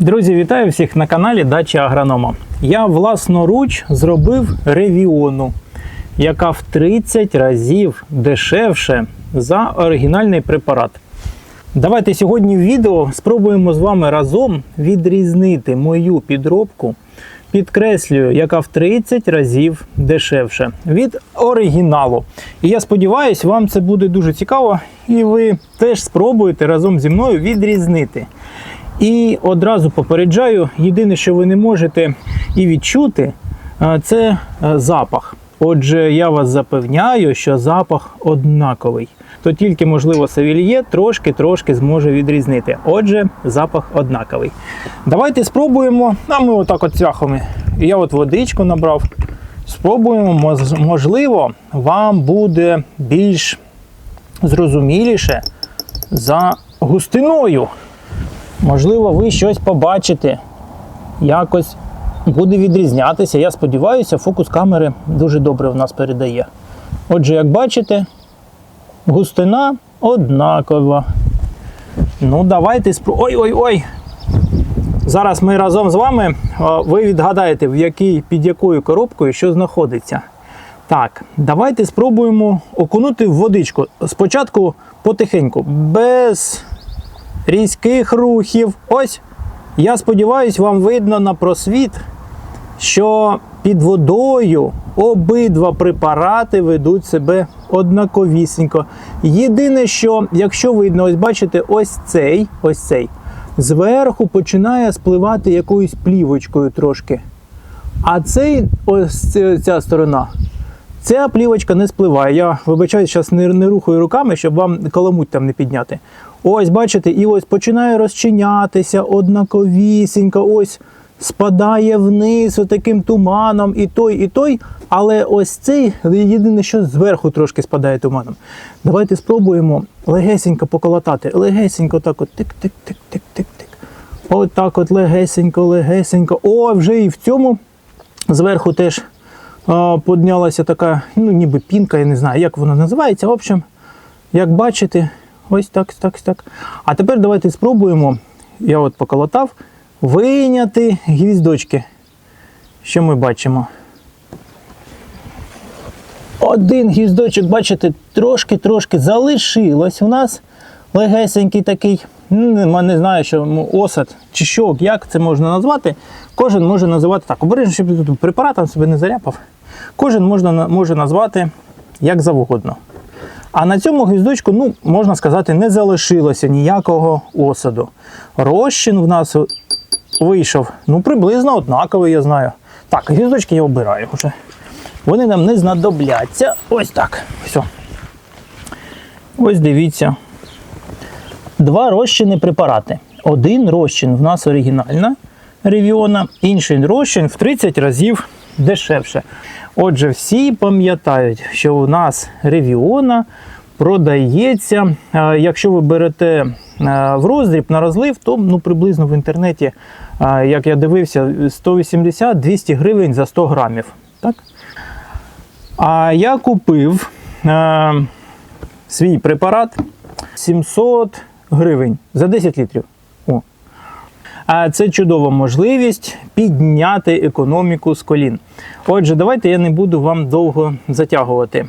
Друзі, вітаю всіх на каналі Дача Агронома. Я власноруч зробив ревіону, яка в 30 разів дешевше за оригінальний препарат. Давайте сьогодні в відео спробуємо з вами разом відрізнити мою підробку. Підкреслюю, яка в 30 разів дешевше від оригіналу. І я сподіваюся, вам це буде дуже цікаво, і ви теж спробуєте разом зі мною відрізнити. І одразу попереджаю, єдине, що ви не можете і відчути, це е, запах. Отже, я вас запевняю, що запах однаковий. То тільки, можливо, савільє трошки-трошки зможе відрізнити. Отже, запах однаковий. Давайте спробуємо. А ми отак от цвяхами. Я от водичку набрав. Спробуємо, можливо, вам буде більш зрозуміліше за густиною. Можливо, ви щось побачите, якось буде відрізнятися. Я сподіваюся, фокус камери дуже добре в нас передає. Отже, як бачите, густина однакова. Ну, давайте спро... Ой-ой-ой! Зараз ми разом з вами ви відгадаєте, в якій, під якою коробкою що знаходиться. Так, давайте спробуємо окунути в водичку. Спочатку потихеньку, без різких рухів. Ось, я сподіваюся, вам видно на просвіт, що під водою обидва препарати ведуть себе однаковісінько. Єдине, що, якщо видно, ось бачите, ось цей, ось цей, зверху починає спливати якоюсь плівочкою трошки. А цей, ось ця- сторона, Ця плівочка не спливає. Я вибачаюсь, зараз не, не рухаю руками, щоб вам каламуть там не підняти. Ось, бачите, і ось починає розчинятися однаковісінько, ось спадає вниз отаким туманом, і той, і той. Але ось цей єдине, що зверху трошки спадає туманом. Давайте спробуємо легесенько поколотати. Легесенько так от тик-тик-тик-тик-тик-тик. Так от легесенько, легесенько. О, вже і в цьому зверху теж а, піднялася така, ну ніби пінка, я не знаю, як вона називається. В общем, як бачите, ось так, так, так. А тепер давайте спробуємо, я от поколотав, вийняти гвіздочки. Що ми бачимо? Один гвіздочок, бачите, трошки-трошки залишилось у нас. Легесенький такий, ну, не знаю, що осад чи що, як це можна назвати. Кожен може називати так. Обережно, щоб препаратом себе не заряпав. Кожен можна, може назвати як завгодно. А на цьому гвіздочку, ну, можна сказати, не залишилося ніякого осаду. Розчин в нас вийшов, ну, приблизно однаковий, я знаю. Так, гвіздочки я обираю вже. Вони нам не знадобляться. Ось так. Все. Ось дивіться. Два розчини препарати. Один розчин в нас оригінальна ревіона, інший розчин в 30 разів дешевше. Отже, всі пам'ятають, що у нас ревіона продається. е, Якщо ви берете е, в роздріб на розлив, то ну, приблизно в інтернеті, е, як я дивився, 180-200 гривень за 100 грамів. Так? А я купив свій препарат 700 гривень за 10 літрів. Це чудова можливість підняти економіку з колін. Отже, давайте я не буду вам довго затягувати.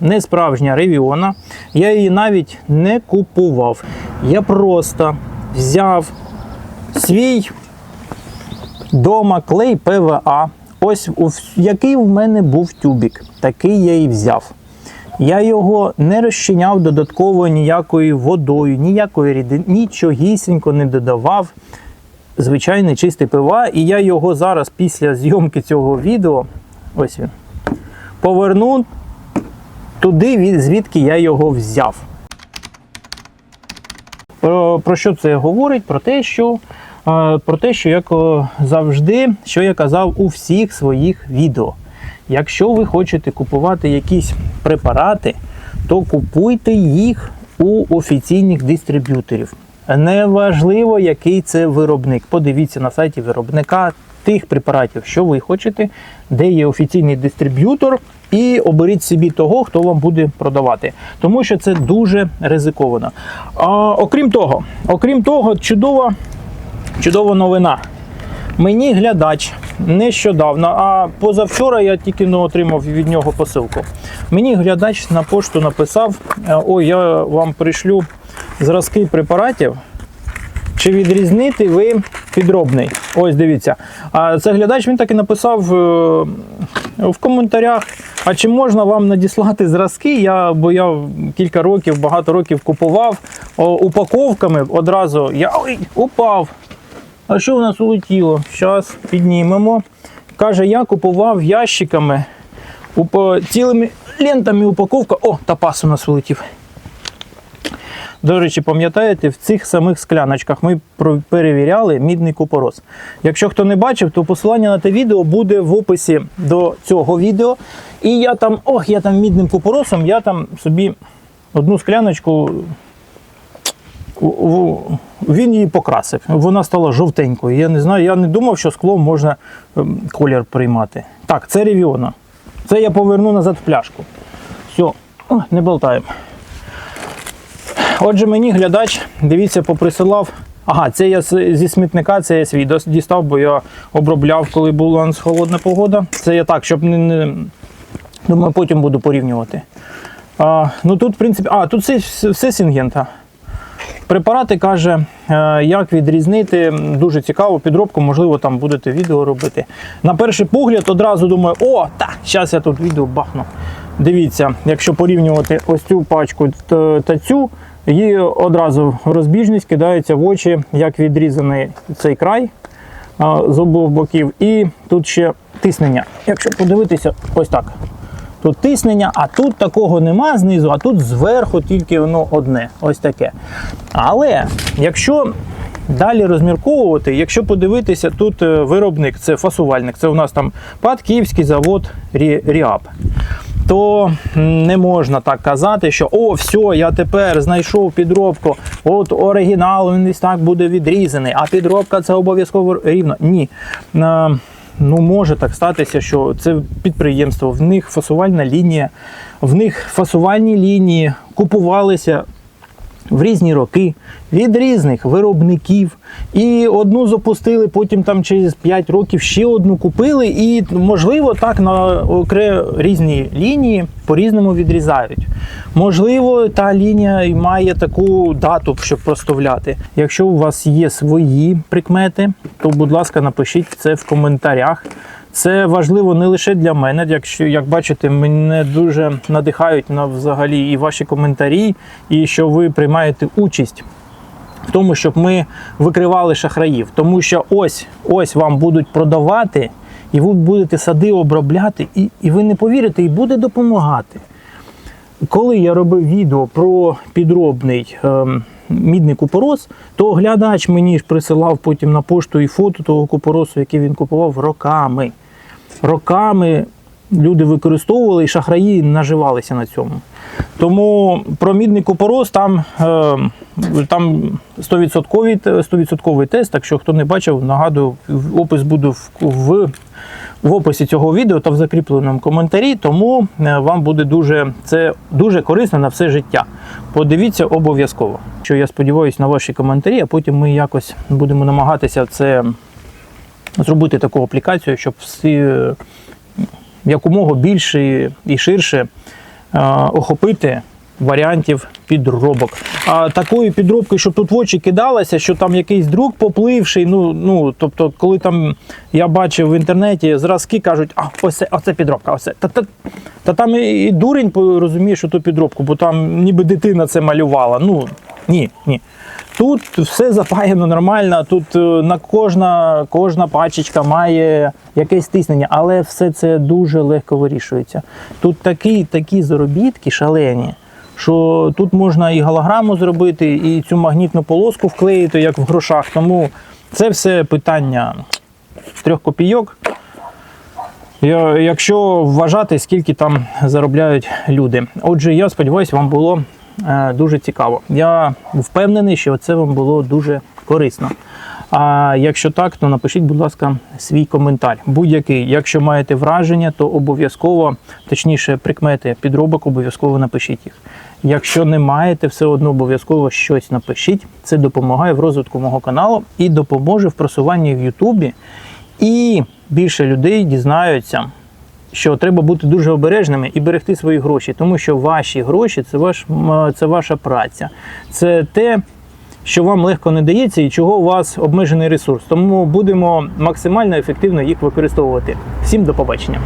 Не справжня ревіона. Я її навіть не купував. Я просто взяв свій дома клей ПВА. Ось який в мене був тюбік, такий я і взяв. Я його не розчиняв додатково ніякою водою, ніякої рідини, нічогісінько не додавав. Звичайний чистий ПВА, і я його зараз після зйомки цього відео, ось він, поверну туди, звідки я його взяв. Про, про що це говорить? Про те, що, е, про те, що як завжди, що я казав у всіх своїх відео. Якщо ви хочете купувати якісь препарати, то купуйте їх у офіційних дистриб'юторів. Неважливо, який це виробник. Подивіться на сайті виробника тих препаратів, що ви хочете, де є офіційний дистриб'ютор, і оберіть собі того, хто вам буде продавати. Тому що це дуже ризиковано. А, окрім того, окрім того, чудова Чудова новина. Мені глядач нещодавно, а позавчора я тільки ну, отримав від нього посилку. Мені глядач на пошту написав: е, ой, я вам пришлю зразки препаратів. Чи відрізнити ви підробний? Ось дивіться. А це глядач він так і написав е, в коментарях. А чи можна вам надіслати зразки? Я, бо я кілька років, багато років купував упаковками одразу. Я ой, упав. А що у нас улетіло? Зараз піднімемо. Каже, я купував ящиками цілими лентами упаковка. О, тапас у нас вилетів. До речі, пам'ятаєте, в цих самих скляночках ми перевіряли мідний купорос. Якщо хто не бачив, то посилання на те відео буде в описі до цього відео. І я там, ох, я там мідним купоросом, я там собі одну скляночку. Він її покрасив. Вона стала жовтенькою. Я не знаю, я не думав, що склом можна ем, колір приймати. Так, це ревіона. Це я поверну назад в пляшку. Все, не болтаємо. Отже, мені глядач, дивіться, поприсилав. Ага, це я зі смітника, це я свій дістав, бо я обробляв, коли була холодна погода. Це я так, щоб не. не... Думаю, потім буду порівнювати. А, ну тут, в принципі, а, тут все, все, сінгента. Препарати каже, е, як відрізнити. Дуже цікаво, підробку, можливо, там будете відео робити. На перший погляд одразу думаю, о, та, зараз я тут відео бахну. Дивіться, якщо порівнювати ось цю пачку та цю, її одразу розбіжність кидається в очі, як відрізаний цей край з обох боків. І тут ще тиснення. Якщо подивитися, ось так. Тут тиснення, а тут такого нема знизу, а тут зверху тільки воно одне. Ось таке. Але якщо далі розмірковувати, якщо подивитися, тут е, виробник це фасувальник, це у нас там ПАД завод Ріап. То не можна так казати, що о, все, я тепер знайшов підробку, от оригінал він десь так буде відрізаний, а підробка це обов'язково рівно. Ні. Е, Ну, може так статися, що це підприємство, в них фасувальна лінія, в них фасувальні лінії купувалися в різні роки від різних виробників. І одну запустили, потім там через 5 років ще одну купили, і можливо так на окре різні лінії по-різному відрізають. Можливо, та лінія має таку дату, щоб проставляти. Якщо у вас є свої прикмети, то будь ласка, напишіть це в коментарях. Це важливо не лише для мене, якщо як бачите, мене дуже надихають на взагалі і ваші коментарі, і що ви приймаєте участь в тому, щоб ми викривали шахраїв. Тому що ось ось вам будуть продавати, і ви будете сади обробляти, і, і ви не повірите, і буде допомагати. Коли я робив відео про підробний ем, мідний купорос, то глядач мені ж присилав потім на пошту і фото того купоросу, який він купував роками. Роками люди використовували і шахраї наживалися на цьому. Тому про мідний купорос там, е, там 100%, 100% тест. Так що хто не бачив, нагадую, опис буде в, в, в описі цього відео та в закріпленому коментарі. Тому е, вам буде дуже це дуже корисно на все життя. Подивіться обов'язково. Що я сподіваюся на ваші коментарі, а потім ми якось будемо намагатися це зробити таку аплікацію, щоб всі якомога більше і ширше е, охопити варіантів підробок. А такої підробки, щоб тут в очі кидалося, що там якийсь друг попливший. Ну, ну тобто, коли там я бачив в інтернеті, зразки кажуть, а ось це, оце підробка, оце. Та, та, та там і, дурень розуміє, що то підробку, бо там ніби дитина це малювала. Ну ні, ні. Тут все запаяно нормально, тут е, на кожна, кожна пачечка має якесь тиснення, але все це дуже легко вирішується. Тут такі, такі заробітки шалені, що тут можна і голограму зробити, і цю магнітну полоску вклеїти, як в грошах. Тому це все питання трьох копійок. Якщо вважати, скільки там заробляють люди. Отже, я сподіваюся, вам було дуже цікаво. Я впевнений, що це вам було дуже корисно. А якщо так, то напишіть, будь ласка, свій коментар. Будь-який. Якщо маєте враження, то обов'язково, точніше, прикмети підробок, обов'язково напишіть їх. Якщо не маєте, все одно обов'язково щось напишіть. Це допомагає в розвитку мого каналу і допоможе в просуванні в Ютубі. І більше людей дізнаються, що треба бути дуже обережними і берегти свої гроші, тому що ваші гроші це, ваш, м, це ваша праця. Це те, що вам легко не дається і чого у вас обмежений ресурс. Тому будемо максимально ефективно їх використовувати. Всім до побачення.